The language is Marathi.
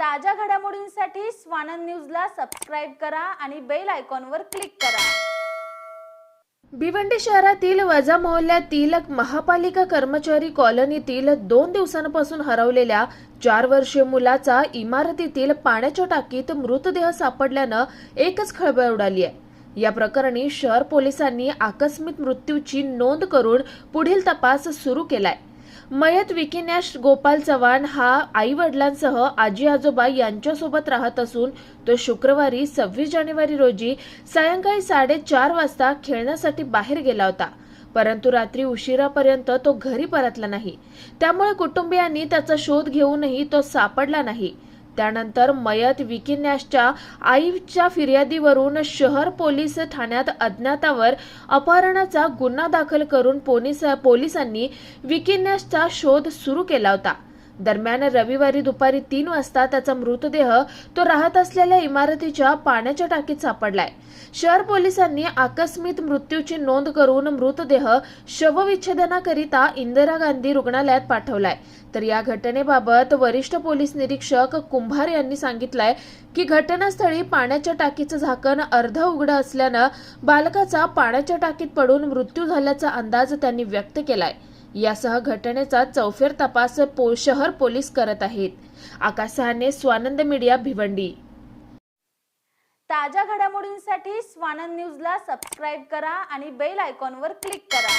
ताज्या घडामोडींसाठी स्वानंद न्यूजला सबस्क्राईब करा आणि बेल आयकॉनवर क्लिक करा. भिवंडी शहरातील वजा मोहल्ल्यातील महापालिका कर्मचारी कॉलनीतील दोन दिवसांपासून हरवलेल्या चार वर्षीय मुलाचा इमारतीतील पाण्याच्या टाकीत मृतदेह सापडल्यानं एकच खळबळ उडाली आहे. या प्रकरणी शहर पोलिसांनी आकस्मिक मृत्यूची नोंद करून पुढील तपास सुरू केलाय. मयत विकिन्याश गोपाल चव्हाण हा आई वडिलांसह आजी आजोबा यांच्यासोबत राहत असून तो शुक्रवारी सव्वीस जानेवारी रोजी सायंकाळी साडेचार वाजता खेळण्यासाठी बाहेर गेला होता. परंतु रात्री उशिरापर्यंत तो घरी परतला नाही. त्यामुळे कुटुंबियांनी त्याचा शोध घेऊनही तो सापडला नाही. त्यानंतर मयत विकिन्यासच्या आईच्या फिर्यादीवरून शहर पोलीस ठाण्यात अज्ञातावर अपहरणाचा गुन्हा दाखल करून पोलीस पोलिसांनी विकिन्यासचा शोध सुरू केला होता. दरम्यान रविवारी दुपारी तीन वाजता त्याचा मृतदेह तो राहत असलेल्या इमारतीच्या पाण्याच्या टाकीत सापडलाय. शहर पोलिसांनी आकस्मिक मृत्यूची नोंद करून मृतदेह शवविच्छेदनाकरिता इंदिरा गांधी रुग्णालयात पाठवलाय. तर या घटनेबाबत वरिष्ठ पोलीस निरीक्षक कुंभार यांनी सांगितलंय की घटनास्थळी पाण्याच्या टाकीचं झाकण अर्ध उघडं असल्यानं बालकाचा पाण्याच्या टाकीत पडून मृत्यू झाल्याचा अंदाज त्यांनी व्यक्त केलाय. यासह घटनेचा चौफेर तपास पो शहर पोलीस करत आहेत. आकाश सहाने स्वानंद मीडिया भिवंडी. ताज्या घडामोडींसाठी स्वानंद न्यूजला सबस्क्राईब करा आणि बेल आयकॉनवर क्लिक करा.